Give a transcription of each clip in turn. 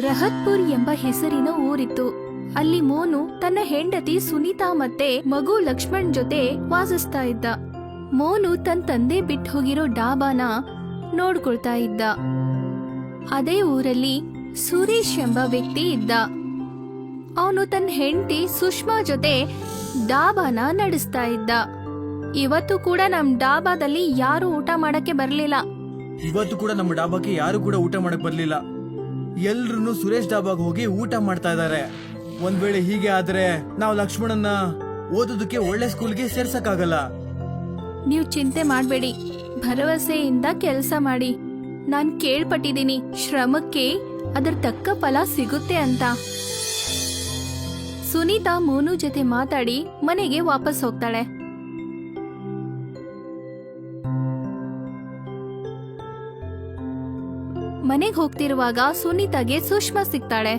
ರಹತ್ಪುರ್ ಎಂಬ ಹೆಸರಿನ ಊರಿತ್ತು. ಅಲ್ಲಿ ಮೋನು ತನ್ನ ಹೆಂಡತಿ ಸುನೀತಾ ಮತ್ತೆ ಮಗು ಲಕ್ಷ್ಮಣ್ ಜೊತೆ ವಾಸಿಸ್ತಾ ಇದ್ದ. ಮೋನು ತನ್ನ ತಂದೆ ಬಿಟ್ಟು ಹೋಗಿರೋ ಡಾಬಾನ ನೋಡ್ಕೊಳ್ತಾ ಇದ್ದ. ಅದೇ ಊರಲ್ಲಿ ಸುರೇಶ್ ಎಂಬ ವ್ಯಕ್ತಿ ಇದ್ದ. ಅವನು ತನ್ನ ಹೆಂಡತಿ ಸುಷ್ಮಾ ಜೊತೆ ಡಾಬಾನ ನಡೆಸ್ತಾ ಇದ್ದ. ಇವತ್ತು ಕೂಡ ನಮ್ ಡಾಬಾದಲ್ಲಿ ಯಾರು ಊಟ ಮಾಡಕ್ಕೆ ಬರ್ಲಿಲ್ಲ. ಇವತ್ತು ಕೂಡ ನಮ್ಮ ಡಾಬಾಕ್ಕೆ ಯಾರು ಕೂಡ ಊಟ ಮಾಡಕ್ ಬರ್ಲಿಲ್ಲ. ಎಲ್ರು ಸುರೇಶ್ ಡಾಬಾಗ್ ಹೋಗಿ ಊಟ ಮಾಡ್ತಾ ಇದಾರೆ ಒಂದ್ ವೇಳೆ ಹೀಗೆ ಆದ್ರೆ ನಾವು ಲಕ್ಷ್ಮಣನ್ನ ಓದೋದಕ್ಕೆ ಒಳ್ಳೆ ಸ್ಕೂಲ್ಗೆ ಸೇರ್ಸಕ್ಕಾಗಲ್ಲ. ನೀವು ಚಿಂತೆ ಮಾಡಬೇಡಿ. ಭರವಸೆಯಿಂದ ಕೆಲಸ ಮಾಡಿ. ನಾನ್ ಕೇಳ್ಪಟ್ಟಿದ್ದೀನಿ. ಶ್ರಮಕ್ಕೆ ಅದರ ತಕ್ಕ ಫಲ ಸಿಗುತ್ತೆ ಅಂತ. ಸುನೀತಾ ಮೋನು ಜೊತೆ ಮಾತಾಡಿ ಮನೆಗೆ ವಾಪಸ್ ಹೋಗ್ತಾಳೆ. ಮನೆಗೆ ಹೋಗ್ತಿರುವಾಗ ಸುನೀತಾಗೆ ಸುಷ್ಮಾ ಸಿಗ್ತಾಳೆ.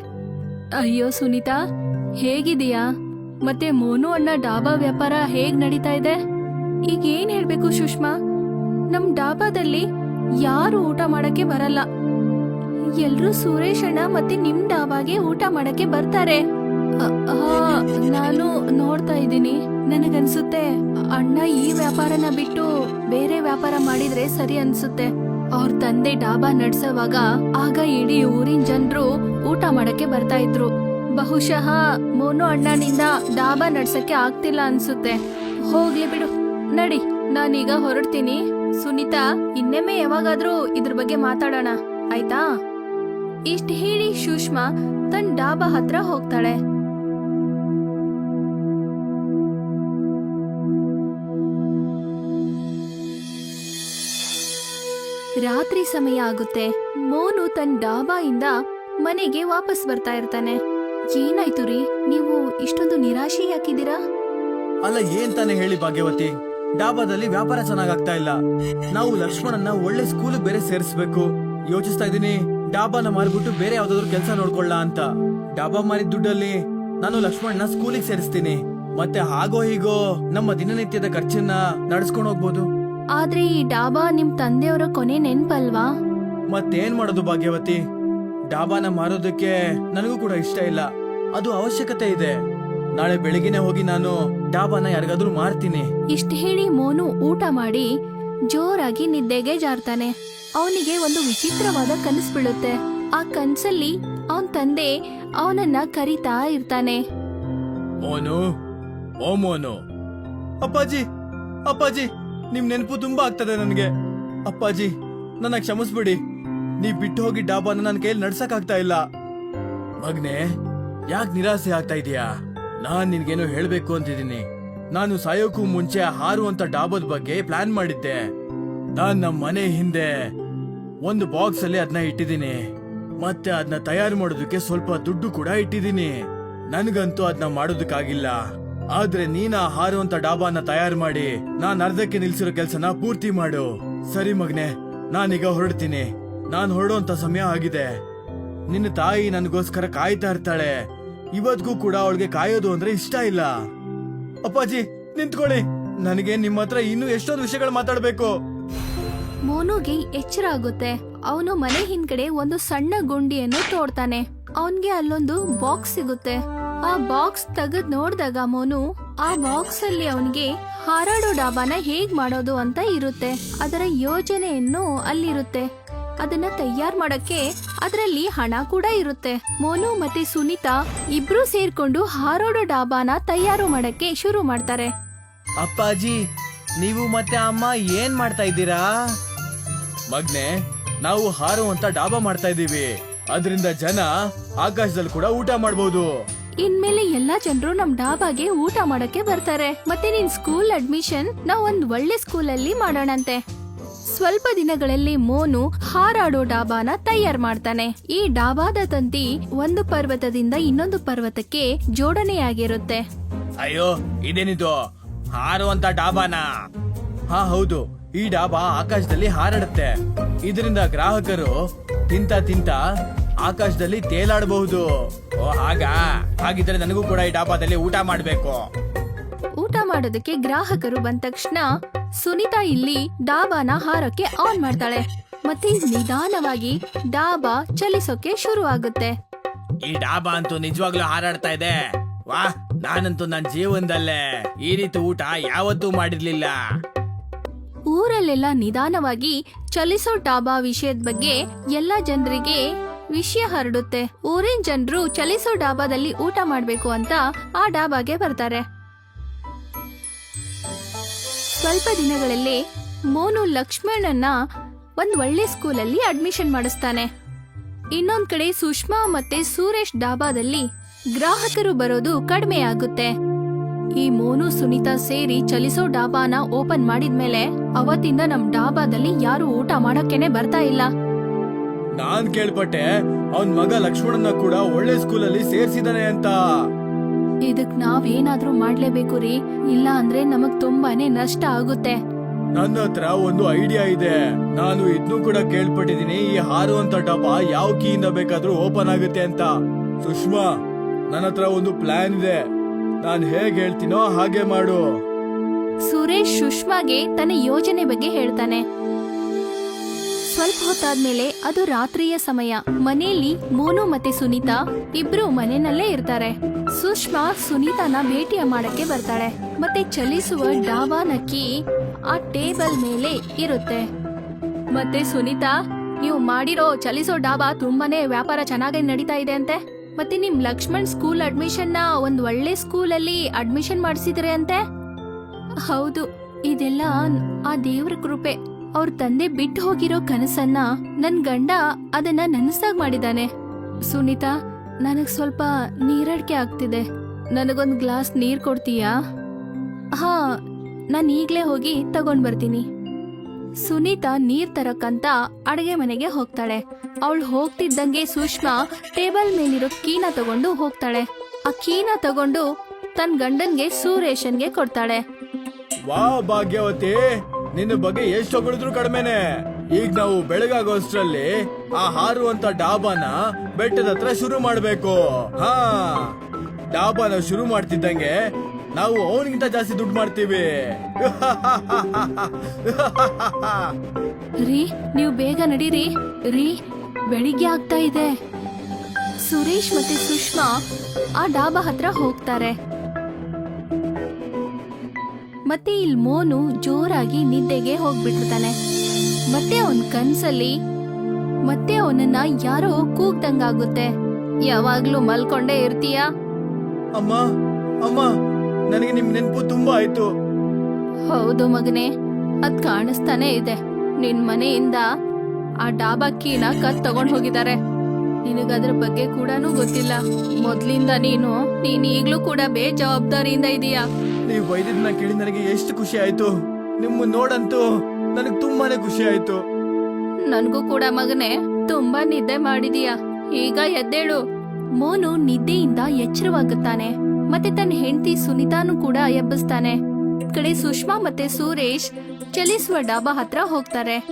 ಅಯ್ಯೋ ಸುನೀತಾ ಹೇಗಿದೀಯಾ ಮತ್ತೆ ಮೋನು ಅಣ್ಣ ಡಾಬಾ ವ್ಯಾಪಾರ ಹೇಗ್ ನಡೀತಾ ಇದೆ? ಈಗ ಏನ್ ಹೇಳ್ಬೇಕು ಸುಷ್ಮಾ? ನಮ್ ಡಾಬಾದಲ್ಲಿ ಯಾರು ಊಟ ಮಾಡಕ್ಕೆ ಬರಲ್ಲ. ಎಲ್ರೂ ಸುರೇಶ್ ಅಣ್ಣ ಮತ್ತೆ ನಿಮ್ ಡಾಬಾಗೆ ಊಟ ಮಾಡಕ್ಕೆ ಬರ್ತಾರೆ. ನಾನು ನೋಡ್ತಾ ಇದ್ದೀನಿ. ನನಗನ್ಸುತ್ತೆ, ಅಣ್ಣ ಈ ವ್ಯಾಪಾರನ ಬಿಟ್ಟು ಬೇರೆ ವ್ಯಾಪಾರ ಮಾಡಿದ್ರೆ ಸರಿ ಅನ್ಸುತ್ತೆ. ಅವ್ರ ತಂದೆ ಡಾಬಾ ನಡ್ಸೋವಾಗ ಆಗ ಇಡೀ ಊರಿನ ಜನರು ಊಟ ಮಾಡಕ್ಕೆ ಬರ್ತಾ ಇದ್ರು. ಬಹುಶಃ ಮೋನು ಅಣ್ಣನಿಂದ ಡಾಬಾ ನಡ್ಸಕ್ಕೆ ಆಗ್ತಿಲ್ಲ ಅನ್ಸುತ್ತೆ. ಹೋಗ್ಲಿ ಬಿಡು. ನಡಿ, ನಾನೀಗ ಹೊರಡ್ತೀನಿ. ಸುನೀತಾ, ಇನ್ನೊಮ್ಮೆ ಯಾವಾಗಾದ್ರೂ ಇದ್ರ ಬಗ್ಗೆ ಮಾತಾಡೋಣ. ಆಯ್ತಾ? ಇಷ್ಟ ಹೇಳಿ ಸುಷ್ಮಾ ತನ್ನ ಡಾಬಾ ಹತ್ರ ಹೋಗ್ತಾಳೆ. ರಾತ್ರಿ ಸಮಯ ಆಗುತ್ತೆ. ಮೋನು ತನ್ನ ಡಾಬಾಯಿಂದ ಮನೆಗೆ ವಾಪಸ್ ಬರ್ತಾ ಇರ್ತಾನೆ. ಏನಾಯ್ತು ರೀ? ನೀವು ಇಷ್ಟೊಂದು ನಿರಾಶೆ ಯಾಕಿದ್ದೀರಾ ಅಲ್ಲ, ಏನ್ ತಾನೇ ಹೇಳಿ ಭಾಗ್ಯವತಿ? ಡಾಬಾದಲ್ಲಿ ವ್ಯಾಪಾರ ಚೆನ್ನಾಗಾಗ್ತಾ ಇಲ್ಲ. ನಾವು ಲಕ್ಷ್ಮಣನ್ನ ಒಳ್ಳೆ ಸ್ಕೂಲ್ ಬೇರೆ ಸೇರಿಸ್ಬೇಕು. ಯೋಚಿಸ್ತಾ ಇದೀನಿ ಡಾಬಾನ ಮಾರ್ಬಿಟ್ಟು ಬೇರೆ ಯಾವ್ದಾದ್ರು ಕೆಲಸ ನೋಡ್ಕೊಳ್ಳ ಅಂತ. ಡಾಬಾ ಮಾರಿದ ದುಡ್ಡಲ್ಲಿ ನಾನು ಲಕ್ಷ್ಮಣನ ಸ್ಕೂಲಿಗೆ ಸೇರಿಸ್ತೀನಿ. ಮತ್ತೆ ಹಾಗೋ ಹೀಗೋ ನಮ್ಮ ದಿನನಿತ್ಯದ ಖರ್ಚನ್ನ ನಡ್ಸ್ಕೊಂಡು ಹೋಗ್ಬೋದು. ಆದ್ರೆ ಈ ಡಾಬಾ ನಿಮ್ ತಂದೆಯವರ ಕೊನೆ ನೆನ್ಪಲ್ವಾ? ಮತ್ತೇನ್ ಮಾಡೋದು ಭಾಗ್ಯವತಿ? ಡಾಬಾನ ಮಾರೋದಕ್ಕೆ ನನಗೂ ಕೂಡ ಇಷ್ಟ ಇಲ್ಲ. ಅದು ಅವಶ್ಯಕತೆ ಇದೆ. ನಾಳೆ ಬೆಳಿಗ್ಗೆ ಹೋಗಿ ನಾನು ಡಾಬಾನ ಯಾರಿಗಾದ್ರೂ ಮಾರ್ತೀನಿ. ಇಷ್ಟ ಹೇಳಿ ಮೋನು ಊಟ ಮಾಡಿ ಜೋರಾಗಿ ನಿದ್ದೆಗೆ ಜಾರ್ತಾನೆ. ಅವನಿಗೆ ಒಂದು ವಿಚಿತ್ರವಾದ ಕನಸು ಬೀಳುತ್ತೆ. ಆ ಕನ್ಸಲ್ಲಿ ಅವನ್ ತಂದೆ ಅವನನ್ನ ಕರಿತಾ ಇರ್ತಾನೆ. ಮೋನು ಓ ಮೋನು. ಅಪ್ಪಾಜಿ ಅಪ್ಪಾಜಿ. ನಿಮ್ ನೆನಪು ತುಂಬಾ ಆಗ್ತದೆ ನನಗೆ. ಅಪ್ಪಾಜಿ, ನನ್ನ ಕ್ಷಮಿಸ್ಬಿಡಿ. ನೀವ್ ಬಿಟ್ಟು ಹೋಗಿ ಡಾಬಾನ ನನ್ನ ಕೈಯಲ್ಲಿ ನಡ್ಸಕ್ ಆಗ್ತಾ ಇಲ್ಲ. ಮಗ್ನೆ, ಯಾಕ್ ನಿರಾಸೆ ಆಗ್ತಾ ಇದೀಯಾ? ನಾನ್ ನಿನ್ಗೇನೋ ಹೇಳ್ಬೇಕು ಅಂತಿದ್ದೀನಿ. ನಾನು ಸಾಯೋಕ್ಕೂ ಮುಂಚೆ ಹಾರುವಂತ ಡಾಬದ ಬಗ್ಗೆ ಪ್ಲಾನ್ ಮಾಡಿದ್ದೆ. ನಾನ್ ನಮ್ಮ ಮನೆ ಹಿಂದೆ ಒಂದು ಬಾಕ್ಸ್ ಅಲ್ಲಿ ಅದನ್ನ ಇಟ್ಟಿದ್ದೀನಿ. ಮತ್ತೆ ಅದನ್ನ ತಯಾರು ಮಾಡೋದಕ್ಕೆ ಸ್ವಲ್ಪ ದುಡ್ಡು ಕೂಡ ಇಟ್ಟಿದ್ದೀನಿ. ನನ್ಗಂತೂ ಅದನ್ನ ಮಾಡೋದಕ್ಕಾಗಿಲ್ಲ. ಆದ್ರೆ ನೀನ ಹಾರುವಂತ ಡಾಬಾನ ತಯಾರು ಮಾಡಿ ನಾನ್ ಅರ್ಧಕ್ಕೆ ನಿಲ್ಸಿರೋ ಕೆಲ್ಸನ ಪೂರ್ತಿ ಮಾಡು. ಸರಿ ಮಗ್ನೆ, ನಾನೀಗ ಹೊರಡ್ತೀನಿ. ನಾನ್ ಹೊರಡುವಂತ ಸಮಯ ಆಗಿದೆ. ನಿನ್ನ ತಾಯಿ ನನಗೋಸ್ಕರ ಕಾಯ್ತಾ ಇರ್ತಾಳೆ. ಇವತ್ಗೂ ಕೂಡ ಅವಳಿಗೆ ಕಾಯೋದು ಅಂದ್ರೆ ಇಷ್ಟ ಇಲ್ಲ. ಅಪ್ಪಾಜಿ, ನಿಂತ್ಕೊಳ್ಳಿ. ನನಗೆ ನಿಮ್ಮ ಹತ್ರ ಇನ್ನೂ ಎಷ್ಟೊಂದು ವಿಷಯಗಳು ಮಾತಾಡ್ಬೇಕು. ಮೋನುಗೆ ಎಚ್ಚರ ಆಗುತ್ತೆ. ಅವನು ಮನೆ ಹಿಂದ್ಗಡೆ ಒಂದು ಸಣ್ಣ ಗುಂಡಿಯನ್ನು ತೋಡ್ತಾನೆ. ಅವನ್ಗೆ ಅಲ್ಲೊಂದು ಬಾಕ್ಸ್ ಸಿಗುತ್ತೆ. ಆ ಬಾಕ್ಸ್ ತೆಗೆದ್ ನೋಡಿದಾಗ ಮೋನು, ಆ ಬಾಕ್ಸ್ ಅಲ್ಲಿ ಅವನಿಗೆ ಹಾರಾಡೋ ಡಾಬಾನ ಹೇಗ್ ಮಾಡೋದು ಅಂತ ಇರುತ್ತೆ. ಅದರ ಯೋಜನೆಯನ್ನು ಅಲ್ಲಿರುತ್ತೆ. ಅದನ್ನ ತಯಾರ್ ಮಾಡಕ್ಕೆ ಅದರಲ್ಲಿ ಹಣ ಕೂಡ ಇರುತ್ತೆ. ಮೋನು ಮತ್ತೆ ಸುನೀತಾ ಇಬ್ರು ಸೇರ್ಕೊಂಡು ಹಾರಾಡೋ ಡಾಬಾನ ತಯಾರು ಮಾಡಕ್ಕೆ ಶುರು ಮಾಡ್ತಾರೆ. ಅಪ್ಪಾಜಿ, ನೀವು ಮತ್ತೆ ಅಮ್ಮ ಏನ್ ಮಾಡ್ತಾ ಇದ್ದೀರಾ? ಮಗ್ನೆ, ನಾವು ಹಾರುವಂತ ಡಾಬಾ ಮಾಡ್ತಾ ಇದ್ದೀವಿ. ಅದರಿಂದ ಜನ ಆಕಾಶದಲ್ಲಿ ಕೂಡ ಊಟ ಮಾಡಬಹುದು ಇನ್ಮೇಲೆ ಎಲ್ಲಾ ಜನರು ನಮ್ ಡಾಬಾಗೆ ಊಟ ಮಾಡಕ್ಕೆ ಬರ್ತಾರೆ. ಮತ್ತೆ ನಿನ್ ಸ್ಕೂಲ್ ಅಡ್ಮಿಷನ್ ನಾವ್ ಒಂದ್ ಒಳ್ಳೆ ಸ್ಕೂಲ್ ಅಲ್ಲಿ ಮಾಡೋಣಂತೆ. ಸ್ವಲ್ಪ ದಿನಗಳಲ್ಲಿ ಮೋನು ಹಾರಾಡೋ ಡಾಬಾನ ತಯಾರು ಮಾಡ್ತಾನೆ. ಈ ಡಾಬಾದ ತಂತಿ ಒಂದು ಪರ್ವತದಿಂದ ಇನ್ನೊಂದು ಪರ್ವತಕ್ಕೆ ಜೋಡಣೆಯಾಗಿರುತ್ತೆ ಅಯ್ಯೋ, ಇದೇನಿದು? ಹಾರುವಂತ ಡಾಬಾನ? ಹಾ, ಹೌದು. ಈ ಡಾಬಾ ಆಕಾಶದಲ್ಲಿ ಹಾರಾಡುತ್ತೆ. ಇದರಿಂದ ಗ್ರಾಹಕರು ತಿಂತ ತಿಂತ ಆಕಾಶದಲ್ಲಿ ತೇಲಾಡಬಹುದು. ಓ ಹಾಗಾ? ಹಾಗಿದ್ರೆ ನನಗೂ ಕೂಡ ಈ ಡಾಬಾದಲ್ಲಿ ಊಟ ಮಾಡಬೇಕು. ಊಟ ಮಾಡೋದಕ್ಕೆ ಗ್ರಾಹಕರು ಬಂದ ತಕ್ಷಣ ಸುನೀತಾ ಇಲ್ಲಿ ಡಾಬಾನ ಹಾರಕ್ಕೆ ಆನ್ ಮಾಡ್ತಾಳೆ. ಮತ್ತೆ ನಿಧಾನವಾಗಿ ಡಾಬಾ ಚಲಿಸೋಕೆ ಶುರು ಆಗುತ್ತೆ. ಈ ಡಾಬಾ ಅಂತೂ ನಿಜವಾಗ್ಲೂ ಹಾರಾಡ್ತಾ ಇದೆ. ವಾ ನಾನಂತೂ ನನ್ನ ಜೀವನದಲ್ಲೇ ಈ ರೀತಿ ಊಟ ಯಾವತ್ತೂ ಮಾಡಿರ್ಲಿಲ್ಲ. ಊರಲ್ಲೆಲ್ಲ ನಿಧಾನವಾಗಿ ಚಲಿಸೋ ಡಾಬಾ ವಿಷಯದ ಬಗ್ಗೆ ಎಲ್ಲ ಜನರಿಗೆ ವಿಷಯ ಹರಡುತ್ತೆ. ಊರಿನ ಜನರು ಚಲಿಸೋ ಡಾಬಾದಲ್ಲಿ ಊಟ ಮಾಡ್ಬೇಕು ಅಂತ ಆ ಡಾಬಾಗೆ ಬರ್ತಾರೆ. ಸ್ವಲ್ಪ ದಿನಗಳಲ್ಲಿ ಮೋನು ಲಕ್ಷ್ಮಣನ್ನ ಒಂದ್ ಒಳ್ಳೆ ಸ್ಕೂಲಲ್ಲಿ ಅಡ್ಮಿಷನ್ ಮಾಡಿಸ್ತಾನೆ. ಇನ್ನೊಂದ್ ಕಡೆ ಸುಷ್ಮಾ ಮತ್ತೆ ಸುರೇಶ್ ಡಾಬಾದಲ್ಲಿ ಗ್ರಾಹಕರು ಬರೋದು ಕಡಿಮೆ ಆಗುತ್ತೆ. ಈ ಮೋನು, ಸುನೀತಾ ಸೇರಿ ಚಲಿಸೋ ಡಾಬಾನ ಓಪನ್ ಮಾಡಿದ್ಮೇಲೆ ಅವತ್ತಿಂದ ನಮ್ ಡಾಬಾದಲ್ಲಿ ಯಾರು ಊಟ ಮಾಡಕ್ಕೇನೆ ಬರ್ತಾ ಇಲ್ಲ. ನಾನ್ ಕೇಳ್ಪಟ್ಟೆ ಅವನ್ ಮಗ ಲಕ್ಷ್ಮಣನ ಕೂಡ ಒಳ್ಳೆ ಸ್ಕೂಲಲ್ಲಿ ಸೇರ್ಸಿದಾನೆ ಅಂತ. ಇದಕ್ ನಾವೇನಾದ್ರೂ ಮಾಡ್ಲೇಬೇಕು ರೀ? ಇಲ್ಲ ಅಂದ್ರೆ ನಮಗ್ ತುಂಬಾನೇ ನಷ್ಟ ಆಗುತ್ತೆ. ನನ್ನ ಹತ್ರ ಒಂದು ಐಡಿಯಾ ಇದೆ. ನಾನು ಇದ್ನೂ ಕೂಡ ಕೇಳ್ಪಟ್ಟಿದೀನಿ ಈ ಹಾರುವಂತ ಡಬ್ಬ ಯಾವ ಕೀಯಿಂದ ಬೇಕಾದ್ರೂ ಓಪನ್ ಆಗುತ್ತೆ ಅಂತ. ಸುಷ್ಮಾ ನನ್ನ ಹತ್ರ ಒಂದು ಪ್ಲಾನ್ ಇದೆ. ನಾನ್ ಹೇಗ್ ಹೇಳ್ತೀನೋ ಹಾಗೆ ಮಾಡು. ಸುರೇಶ್ ಸುಷ್ಮಾಗೆ ತನ್ನ ಯೋಜನೆ ಬಗ್ಗೆ ಹೇಳ್ತಾನೆ. ಸ್ವಲ್ಪ ಹೊತ್ತಾದ್ಮೇಲೆ ಅದು ರಾತ್ರಿಯ ಸಮಯ. ಮನೆಯಲ್ಲಿ ಮೋನು ಮತ್ತೆ ಸುನೀತಾ ಇಬ್ರು ಮನೆಯಲ್ಲೇ ಇರ್ತಾರೆ. ಸುಷ್ಮಾ ಸುನೀತಾನ ಭೇಟಿಯ ಮಾಡಕ್ಕೆ ಬರ್ತಾಳೆ. ಮತ್ತೆ ಚಲಿಸುವ ಡಾಬಾನ ನಕ್ಕಿ ಆ ಟೇಬಲ್ ಮೇಲೆ ಇರುತ್ತೆ. ಮತ್ತೆ ಸುನೀತಾ, ನೀವು ಮಾಡಿರೋ ಚಲಿಸೋ ಡಾಬಾ ತುಂಬಾನೇ ವ್ಯಾಪಾರ ಚೆನ್ನಾಗಿ ನಡೀತಾ ಇದೆ ಅಂತೆ. ಮತ್ತೆ ನಿಮ್ ಲಕ್ಷ್ಮಣ್ ಸ್ಕೂಲ್ ಅಡ್ಮಿಷನ್ನ ಒಂದ್ ಒಳ್ಳೆ ಸ್ಕೂಲ್ ಅಲ್ಲಿ ಅಡ್ಮಿಷನ್ ಮಾಡಿಸಿದ್ರೆ ಅಂತೆ? ಹೌದು, ಇದೆಲ್ಲ ಆ ದೇವ್ರ ಕೃಪೆ. ಅವ್ರ ತಂದೆ ಬಿಟ್ಟು ಹೋಗಿರೋ ಕನಸನ್ನ ನನ್ ಗಂಡ ಅದನ್ನ ನನಸಾಗ್ ಮಾಡಿದಾನೆ. ಸುನೀತಾ, ನನಗ್ ಸ್ವಲ್ಪ ನೀರಡಿಕೆ ಆಗ್ತಿದೆ. ನನಗೊಂದ್ ಗ್ಲಾಸ್ ನೀರ್ ಕೊಡ್ತೀಯಾ? ಹಾ, ನಾನ್ ಈಗ್ಲೇ ಹೋಗಿ ತಗೊಂಡ್ ಬರ್ತೀನಿ. ಸುನೀತಾ ನೀರ್ ತರಕ್ಕಂತ ಅಡಿಗೆ ಮನೆಗೆ ಹೋಗ್ತಾಳೆ. ಅವಳು ಹೋಗ್ತಿದ್ದಂಗೆ ಸುಷ್ಮಾ ಟೇಬಲ್ ಮೇಲಿರೋ ಕೀನ ತಗೊಂಡು ಹೋಗ್ತಾಳೆ. ಆ ಕೀನ ತಗೊಂಡು ತನ್ ಗಂಡನ್ಗೆ ಸುರೇಶನ್ಗೆ ಕೊಡ್ತಾಳೆ. ವಾ ಭಾಗ್ಯವತಿ! ನಿನ್ನ ಬಗ್ಗೆ ಎಷ್ಟು ಹೊಗಳಿದ್ರು ಕಡಿಮೆನೆ ಈಗ ನಾವು ಬೆಳಗಾಗೋಷ್ಟ್ರಲ್ಲಿ ಆ ಹಾರುವಂತ ಡಾಬಾನ ಬೆಟ್ಟದ ಹತ್ರ ಶುರು ಮಾಡ್ಬೇಕು. ಹಾ, ಡಾಬಾನ ಶುರು ಮಾಡ್ತಿದ್ದಂಗೆ ನಾವು ಅವನಿಗಿಂತ ಜಾಸ್ತಿ ದುಡ್ಡು ಮಾಡ್ತೀವಿ. ರೀ, ನೀವು ಬೇಗ ನಡೀರಿ. ರೀ, ಬೆಳಿಗ್ಗೆ ಆಗ್ತಾ ಇದೆ. ಸುರೇಶ್ ಮತ್ತೆ ಸುಷ್ಮಾ ಆ ಡಾಬಾ ಹತ್ರ ಹೋಗ್ತಾರೆ. ಮತ್ತೆ ಇಲ್ಲಿ ಮೋನು ಜೋರಾಗಿ ನಿದ್ದೆಗೆ ಹೋಗ್ಬಿಟ್ಟಿರ್ತಾನೆ. ಮತ್ತೆ ಅವನ್ ಕನ್ಸಲ್ಲಿ ಮತ್ತೆ ಅವನನ್ನ ಯಾರೋ ಕೂಗ್ದಂಗಾಗುತ್ತೆ. ಯಾವಾಗ್ಲೂ ಮಲ್ಕೊಂಡೇ ಇರ್ತೀಯ? ಅಮ್ಮ ಅಮ್ಮ ನನಗೆ ನಿಮ್ ನೆನಪು ತುಂಬಾ ಆಯ್ತು. ಹೌದು ಮಗನೇ ಅದ್ ಕಾಣಿಸ್ತಾನೆ ಇದೆ. ನಿನ್ ಮನೆಯಿಂದ ಆ ಡಾಬಾ ಕೀನ ಕತ್ ತಗೊಂಡ್ ಹೋಗಿದ್ದಾರೆ. ನಿನಗದ್ರ ಬಗ್ಗೆ ಕೂಡ ಗೊತ್ತಿಲ್ಲ. ಮೊದ್ಲಿಂದ ನೀನು ನೀನ್ ಈಗ್ಲೂ ಕೂಡ ಬೇಜವಾಬ್ದಾರಿಯಿಂದ ಇದೀಯಾ. ನೀವ್ ಬೈದಿದ್ನ ಕೇಳಿ ನನಗೆ ಎಷ್ಟು ಖುಷಿ ಆಯ್ತು. ನಿಮ್ಮ ನೋಡಂತೂ ನನಗೆ ತುಂಬಾನೇ ಖುಷಿ ಆಯ್ತು. ನನ್ಗೂ ಕೂಡ ಮಗನೇ ತುಂಬಾ ನಿದ್ದೆ ಮಾಡಿದೀಯಾ. ಈಗ ಎದ್ದೇಳು. ಮೋನು ನಿದ್ದೆಯಿಂದ ಎಚ್ಚರವಾಗುತ್ತಾನೆ. ಮತ್ತೆ ತನ್ನ ಹೆಂಡತಿ ಸುನಿತಾನು ಕೂಡ ಎಬ್ಬಿಸ್ತಾನೆ. ಕಡೆ ಸುಷ್ಮಾ ಮತ್ತೆ ಸುರೇಶ್ ಚಲಿಸುವ ಡಾಬಾ ಹತ್ರ ಹೋಗ್ತಾರೆ.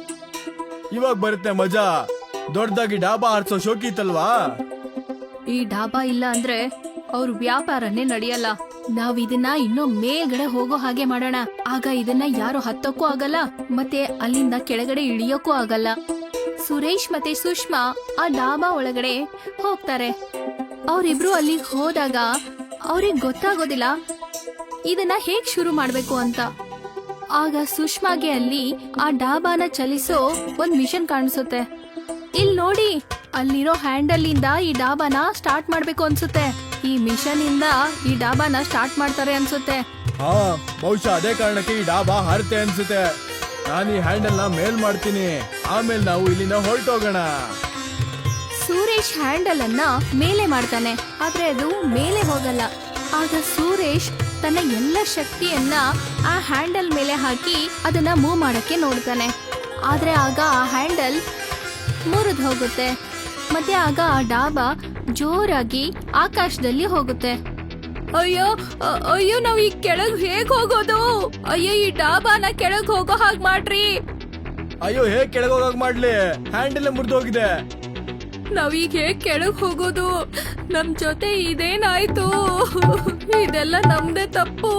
ಇವಾಗ ಬರುತ್ತೆ ಮಜಾ. ದೊಡ್ಡದಾಗಿ ಡಾಬಾ ಆರ್ಸೋ ಶೋಕಿ ಈ ಡಾಬಾ ಇಲ್ಲ ಅಂದ್ರೆ ಅವ್ರ ವ್ಯಾಪಾರನೇ ನಡೆಯಲ್ಲ. ನಾವ್ ಇದನ್ನ ಇನ್ನೂ ಮೇಲ್ಗಡೆ ಹೋಗೋ ಹಾಗೆ ಮಾಡೋಣ. ಆಗ ಇದನ್ನ ಯಾರು ಹತ್ತಕ್ಕೂ ಆಗಲ್ಲ, ಮತ್ತೆ ಅಲ್ಲಿಂದ ಕೆಳಗಡೆ ಇಳಿಯೋಕ್ಕೂ ಆಗಲ್ಲ. ಸುರೇಶ್ ಮತ್ತೆ ಸುಷ್ಮಾ ಆ ಡಾಬಾ ಒಳಗಡೆ ಹೋಗ್ತಾರೆ. ಅವರಿಬ್ರು ಅಲ್ಲಿ ಹೋದಾಗ ಅವ್ರಿಗೆ ಗೊತ್ತಾಗೋದಿಲ್ಲ, ಇದನ್ನ ಹೇಗ್ ಶುರು ಮಾಡ್ಬೇಕು ಅಂತ. ಆಗ ಸುಷ್ಮಾಗೆ ಅಲ್ಲಿ ಆ ಡಾಬಾನ ಚಲಿಸೋ ಒಂದ್ ಮಿಷನ್ ಕಾಣಿಸುತ್ತೆ. ಇಲ್ ನೋಡಿ ಅಲ್ಲಿರೋ ಹ್ಯಾಂಡಲ್ ಇಂದ ಈ ಡಾಬಾನ ಸ್ಟಾರ್ಟ್ ಮಾಡ್ಬೇಕು ಅನ್ಸುತ್ತೆ. ಈ ಮಿಷನ್ ಇಂದ ಈ ಡಾಬಾನ ಸ್ಟಾರ್ಟ್ ಮಾಡ್ತಾರೆ ಅನ್ಸುತ್ತೆ. ಹಾ ಬಹುಶಃ ಅದೇ ಕಾರಣಕ್ಕೆ ಈ ಡಾಬಾ ಹಾರುತ್ತೆ ಅನ್ಸುತ್ತೆ. ನಾನು ಈ ಹ್ಯಾಂಡಲ್ನ ಮೇಲ್ ಮಾಡ್ತೀನಿ. ಆಮೇಲೆ ನಾವು ಇಲ್ಲಿಂದ ಹೊರಟೋಗೋಣ. ಸುರೇಶ್ ಹ್ಯಾಂಡಲ್ ಅನ್ನ ಮೇಲೆ ಮಾಡ್ತಾನೆ ಆದ್ರೆ ಅದು ಮೇಲೆ ಹೋಗಲ್ಲ. ಆಗ ಸುರೇಶ್ ತನ್ನ ಎಲ್ಲ ಶಕ್ತಿಯನ್ನ ಆ ಹ್ಯಾಂಡಲ್ ಮೇಲೆ ಹಾಕಿ ಅದನ್ನ ಮೂವ್ ಮಾಡಕ್ಕೆ ನೋಡ್ತಾನೆ. ಆದ್ರೆ ಆಗ ಆ ಹ್ಯಾಂಡಲ್ ಮುರಿದು ಹೋಗುತ್ತೆ. ಮತ್ತೆ ಆಗ ಆ ಡಾಬಾ ಜೋರಾಗಿ ಆಕಾಶದಲ್ಲಿ ಹೋಗುತ್ತೆ. ಅಯ್ಯೋ ಅಯ್ಯೋ ನಾವ್ ಈ ಕೆಳಗ್ ಹೇಗ್ ಹೋಗೋದು? ಅಯ್ಯೋ ಈ ಡಾಬಾನ ಕೆಳಗ್ ಹೋಗೋ ಹಾಗ್ ಮಾಡ್ರಿ. ಅಯ್ಯೋ ಹೇಗ್ ಕೆಳಗ್ ಹೋಗಾಗ ಮಾಡ್ಲಿ? ಹ್ಯಾಂಡಲ್ ಮುರಿದು ಹೋಗಿದೆ. ನಾವೀಗ ಹೇಗ್ ಕೆಳಗ್ ಹೋಗೋದು? ನಮ್ ಜೊತೆ ಇದೇನಾಯ್ತು? ಇದೆಲ್ಲ ನಮ್ದೇ ತಪ್ಪು.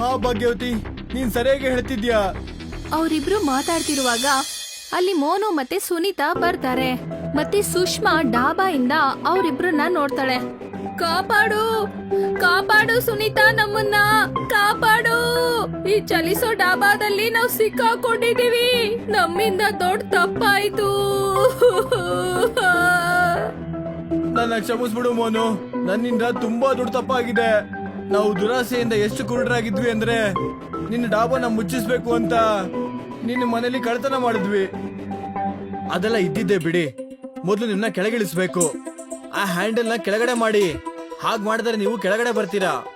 ಹಾ ಭಾಗ್ಯವತಿ ನೀನ್ ಸರಿಯಾಗಿ ಹೇಳ್ತಿದ್ಯಾ? ಅವರಿಬ್ರು ಮಾತಾಡ್ತಿರುವಾಗ ಅಲ್ಲಿ ಮೋನು ಮತ್ತೆ ಸುನೀತಾ ಬರ್ತಾರೆ. ಮತ್ತೆ ಸುಷ್ಮಾ ಡಾಬಾಯಿಂದ ಅವರಿಬ್ರನ್ನ ನೋಡ್ತಾಳೆ. ಕಾಪಾಡು! ಕಾಪಾಡು ಸುನೀತಾ ನಮ್ಮನ್ನ! ಕಾಪಾಡು! ಈ ಚಲಿಸೋ ಡಾಬಾದಲ್ಲಿ ನಾವು ಸಿಕ್ಕಾಕೊಂಡಿದೀವಿ ನಮ್ಮಿಂದ ದೊಡ್ಡ ತಪ್ಪಾಯ್ತು. ನನ್ನ ಕ್ಷಮಿಸ್ಬಿಡು ಮೋನು. ನನ್ನಿಂದ ತುಂಬಾ ದೊಡ್ಡ ತಪ್ಪಾಗಿದೆ. ನಾವು ದುರಾಸೆಯಿಂದ ಎಷ್ಟು ಕುರುಡರಾಗಿದ್ವಿ ಅಂದ್ರೆ ನಿನ್ನ ಡಾಬಾನ ಮುಚ್ಚಿಸ್ಬೇಕು ಅಂತ ನಿನ್ನ ಮನೇಲಿ ಕಳ್ತನ ಮಾಡಿದ್ವಿ. ಅದೆಲ್ಲ ಇದ್ದಿದ್ದೆ ಬಿಡಿ. ಮೊದಲು ನಿನ್ನ ಕೆಳಗಿಳಿಸ್ಬೇಕು. ಆ ಹ್ಯಾಂಡಲ್ನ ಕೆಳಗಡೆ ಮಾಡಿ. ಹಾಗೆ ಮಾಡಿದ್ರೆ ನೀವು ಕೆಳಗಡೆ ಬರ್ತೀರಾ?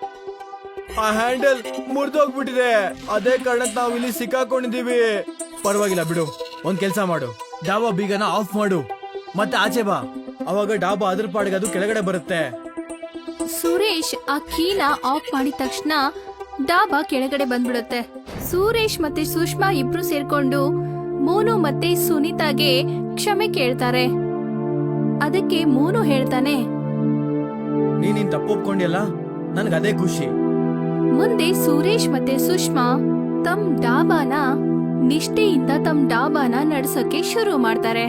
ಆ ಹ್ಯಾಂಡಲ್ ಮುರಿದೋಗ್ಬಿಟ್ಟಿದೆ. ಅದೇ ಕಾರಣಕ್ಕೆ ನಾವು ಇಲ್ಲಿ ಸಿಕ್ಕಾಕೊಂಡಿದ್ದೀವಿ. ಪರವಾಗಿಲ್ಲ ಬಿಡು. ಒಂದ್ ಕೆಲಸ ಮಾಡು. ಡಾಬಾ ಬೀಗನ ಆಫ್ ಮಾಡು. ಮತ್ತೆ ಆಚೆ ಬಾ. ಅವಾಗ ಡಾಬಾ ಅದ್ರ ಪಾಡಿಗೆ ಅದು ಕೆಳಗಡೆ ಬರುತ್ತೆ. ಸುರೇಶ್ ಆ ಕೀನ ಆಫ್ ಮಾಡಿದ ತಕ್ಷಣ ಡಾಬಾ ಕೆಳಗಡೆ ಬಂದ್ಬಿಡುತ್ತೆ. ಸುರೇಶ್ ಮತ್ತೆ ಸುಷ್ಮಾ ಇಬ್ರು ಸೇರ್ಕೊಂಡು ಮೋನು ಮತ್ತೆ ಸುನೀತಾಗೆ ಕ್ಷಮೆ ಕೇಳ್ತಾರೆ. ಅದಕ್ಕೆ ಮೋನು ಹೇಳ್ತಾನೆ ನೀನಿನ್ ನಿನ್ ತಪ್ಪು ಒಪ್ಕೊಂಡಿಯಲ್ಲ? ನನ್ಗೆ ಅದೇ ಖುಷಿ. ಮುಂದೆ ಸುರೇಶ್ ಮತ್ತೆ ಸುಷ್ಮಾ ತಮ್ ಡಾಬಾನ ನಿಷ್ಠೆಯಿಂದ ತಮ್ ಡಾಬಾನ ನಡ್ಸಕ್ಕೆ ಶುರು ಮಾಡ್ತಾರೆ.